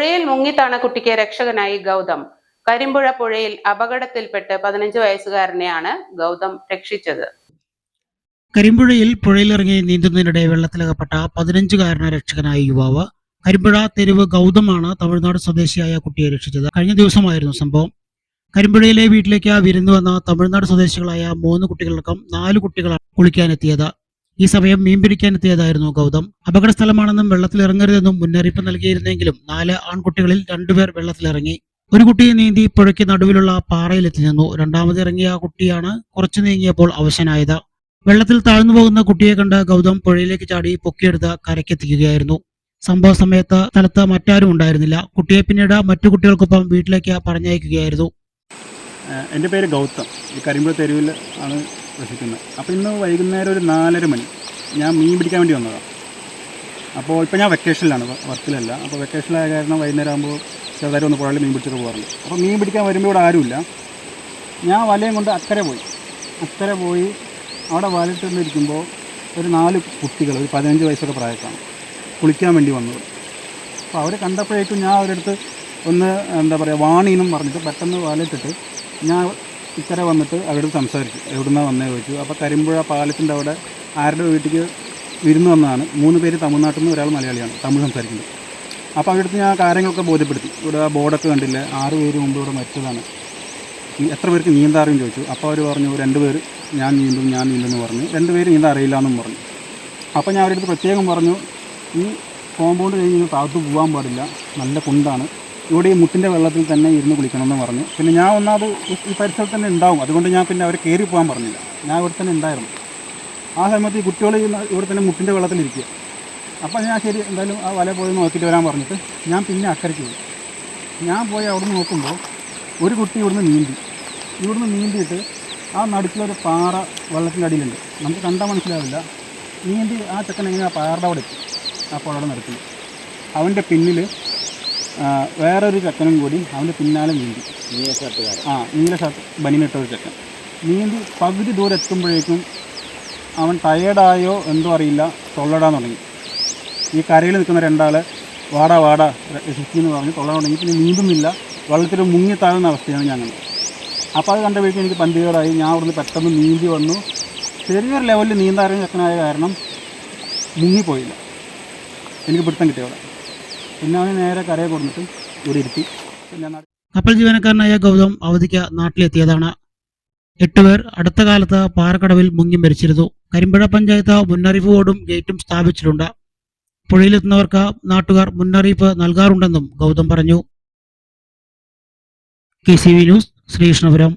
പുഴയിൽ മുങ്ങിത്താണ് കുട്ടിക്ക് രക്ഷകനായി ഗൗതം. കരിമ്പുഴ പുഴയിൽ അപകടത്തിൽപ്പെട്ട് പതിനഞ്ച് വയസ്സുകാരനെയാണ് ഗൗതം രക്ഷിച്ചത്. കരിമ്പുഴയിൽ പുഴയിലിറങ്ങി നീന്തുന്നതിനിടെ വെള്ളത്തിലകപ്പെട്ട പതിനഞ്ചുകാരന രക്ഷകനായ യുവാവ്. കരിമ്പുഴ തെരുവ് ഗൗതമാണ് തമിഴ്നാട് സ്വദേശിയായ കുട്ടിയെ രക്ഷിച്ചത്. കഴിഞ്ഞ ദിവസമായിരുന്നു സംഭവം. കരിമ്പുഴയിലെ വീട്ടിലേക്ക് വിരുന്നു വന്ന തമിഴ്നാട് സ്വദേശികളായ മൂന്ന് കുട്ടികൾക്കും നാല് കുട്ടികളാണ് കുളിക്കാനെത്തിയത്. ഈ സമയം മീൻ പിടിക്കാനെത്തിയതായിരുന്നു ഗൗതം. അപകട സ്ഥലമാണെന്നും വെള്ളത്തിലിറങ്ങരുതെന്നും മുന്നറിയിപ്പ് നൽകിയിരുന്നെങ്കിലും നാല് ആൺകുട്ടികളിൽ രണ്ടുപേർ വെള്ളത്തിലിറങ്ങി. ഒരു കുട്ടിയെ നീന്തി പുഴയ്ക്ക് നടുവിലുള്ള പാറയിലെത്തി നിന്നു. രണ്ടാമത് ഇറങ്ങിയ കുട്ടിയാണ് കുറച്ചു നീങ്ങിയപ്പോൾ അവശനായത്. വെള്ളത്തിൽ താഴ്ന്നു പോകുന്ന കുട്ടിയെ കണ്ട് ഗൗതം പുഴയിലേക്ക് ചാടി പൊക്കിയെടുത്ത് കരയ്ക്കെത്തിക്കുകയായിരുന്നു. സംഭവ സമയത്ത് സ്ഥലത്ത് മറ്റാരും ഉണ്ടായിരുന്നില്ല. കുട്ടിയെ പിന്നീട് മറ്റു കുട്ടികൾക്കൊപ്പം വീട്ടിലേക്ക് പറഞ്ഞയക്കുകയായിരുന്നു. എന്റെ പേര് ഗൗതം. ഈ കരിമ്പുഴ തെരുവിൽ ആണ് വസിക്കുന്നത് അപ്പോൾ ഇന്ന് വൈകുന്നേരം ഒരു നാലര മണി ഞാൻ മീൻ പിടിക്കാൻ വേണ്ടി വന്നതാണ് അപ്പോൾ ഇപ്പോൾ ഞാൻ വെക്കേഷനിലാണ് വർക്കിലല്ല അപ്പോൾ വെക്കേഷനിലായ കാരണം വൈകുന്നേരം ആകുമ്പോൾ ചെറുതായിട്ട് ഒന്ന് പുഴയിൽ മീൻ പിടിച്ചിട്ട് പോകാറുണ്ട്. അപ്പോൾ മീൻ പിടിക്കാൻ വരുമ്പോൾ ഇവിടെ ആരുമില്ല. ഞാൻ വലയും കൊണ്ട് അക്കരെ പോയി. അക്കരെ പോയി അവിടെ വലയിട്ടിരിക്കുമ്പോൾ ഒരു നാല് കുട്ടികൾ ഒരു പതിനഞ്ച് വയസ്സൊക്കെ പ്രായത്താണ് കുളിക്കാൻ വേണ്ടി വന്നത്. അപ്പോൾ അവരെ കണ്ടപ്പോഴേക്കും ഞാൻ അവരടുത്ത് ഒന്ന് എന്താ പറയുക വാണീന്നും പറഞ്ഞിട്ട് പെട്ടെന്ന് വലയിട്ടിട്ട് ഞാൻ ഇക്കരെ വന്നിട്ട് അവരോട് സംസാരിച്ചു. എവിടുന്നാ വന്നേ ചോദിച്ചു. അപ്പോൾ കരിമ്പുഴ പാലത്തിന്റെ അവിടെ ആരുടെ വീട്ടിലേക്ക് വിരുന്ന് വന്നതാണ്. മൂന്ന് പേര് തമിഴ്നാട്ടിൽ നിന്ന് ഒരാൾ മലയാളിയാണ്. തമിഴ് സംസാരിക്കുന്നത്. അപ്പോൾ അവിടുത്തെ ഞാൻ കാര്യങ്ങളൊക്കെ ബോധ്യപ്പെടുത്തി. ഇവിടെ ബോർഡൊക്കെ കണ്ടില്ല. ആറ് പേര് മുമ്പ് ഇവിടെ മരിച്ചതാണ്. എത്ര പേർക്ക് നീന്താറിയും ചോദിച്ചു. അപ്പോൾ അവർ പറഞ്ഞു രണ്ട് പേര് ഞാൻ നീന്തും ഞാൻ നീന്തുമെന്ന് പറഞ്ഞു. രണ്ട് പേര് നീന്താൻ അറിയില്ല എന്നും പറഞ്ഞു. അപ്പോൾ ഞാൻ അവരുടെ അടുത്ത് പ്രത്യേകം പറഞ്ഞു ഈ കോമ്പൗണ്ട് കഴിഞ്ഞ് താഴ്ത്തു പോകാൻ പാടില്ല. നല്ല കുണ്ടാണ്. ഇവിടെ ഈ മുട്ടിന്റെ വെള്ളത്തിൽ തന്നെ ഇരുന്ന് കുളിക്കണമെന്ന് പറഞ്ഞു. പിന്നെ ഞാൻ ഒന്നാമത് ഈ- പരിസരത്ത് തന്നെ ഉണ്ടാവും. അതുകൊണ്ട് ഞാൻ പിന്നെ അവരെ കയറി പോകാൻ പറഞ്ഞില്ല. ഞാൻ ഇവിടെ തന്നെ ഉണ്ടായിരുന്നു. ആ സമയത്ത് ഈ കുട്ടികൾ ഇവിടെ തന്നെ മുട്ടിന്റെ വെള്ളത്തിലിരിക്കുക അപ്പോൾ ഞാൻ ശരി എന്തായാലും ആ വല പോയി നോക്കിയിട്ട് വരാൻ പറഞ്ഞിട്ട് ഞാൻ പിന്നെ അക്കരയ്ക്ക് പോയി. ഞാൻ പോയി അവിടെ നിന്ന് നോക്കുമ്പോൾ ഒരു കുട്ടി ഇവിടുന്ന് നീന്തി. ഇവിടുന്ന് നീന്തിയിട്ട് ആ നടുക്കിലൊരു പാറ വെള്ളത്തിന്റെ അടിയിലുണ്ട്. നമുക്ക് കണ്ടാൽ മനസ്സിലാവില്ല. നീന്തി ആ ചെക്കൻ എങ്ങനെ ആ പാറയുടെ അവിടെ എത്തി. ആ പുഴയുടെ നടുക്കിൽ അവന്റെ പിന്നിൽ വേറൊരു ചെക്കനും കൂടി അവന്റെ പിന്നാലെ നീന്തി. ആ നീല ഷർട്ട് ബനിനിട്ട ഒരു ചെക്കൻ. നീന്തി പകുതി ദൂരം എത്തുമ്പോഴേക്കും അവൻ ടയേർഡായോ എന്തോ അറിയില്ല തൊള്ളടാൻ തുടങ്ങി. ഈ കരയിൽ നിൽക്കുന്ന രണ്ടാളെ വാടാ വാടാ രക്ഷിക്കി എന്ന് പറഞ്ഞ് തൊള്ളാൻ തുടങ്ങി. പിന്നെ നീന്തുന്നില്ല. വെള്ളത്തിൽ മുങ്ങി താഴുന്ന അവസ്ഥയാണ് ഞാൻ കണ്ടത്. അപ്പോൾ അത് കണ്ടപ്പോഴേക്കും എനിക്ക് പന്തികേടായി. ഞാൻ അവിടുന്ന് പെട്ടെന്ന് നീന്തി വന്നു. ചെറിയൊരു ലെവലിൽ നീന്താറിയ ചെക്കനായ കാരണം മുങ്ങിപ്പോയില്ല. എനിക്ക് പിടുത്തം കിട്ടിയവിടെ. പിന്നെ നേരെ കരയെ കൊടുത്തിട്ട് ഇരുത്തി. കപ്പൽ ജീവനക്കാരനായ ഗൗതം അവധിക്ക് നാട്ടിലെത്തിയതാണ്. എട്ടുപേർ അടുത്ത കാലത്ത് പാറക്കടവിൽ മുങ്ങി മരിച്ചിരുന്നു. കരിമ്പുഴ പഞ്ചായത്ത് മുന്നറിയിപ്പ് ബോർഡും ഗേറ്റും സ്ഥാപിച്ചിട്ടുണ്ട്. പുഴയിലെത്തുന്നവർക്ക് നാട്ടുകാർ മുന്നറിയിപ്പ് നൽകാറുണ്ടെന്നും ഗൗതം പറഞ്ഞു. K C V news Sreekrishnapuram.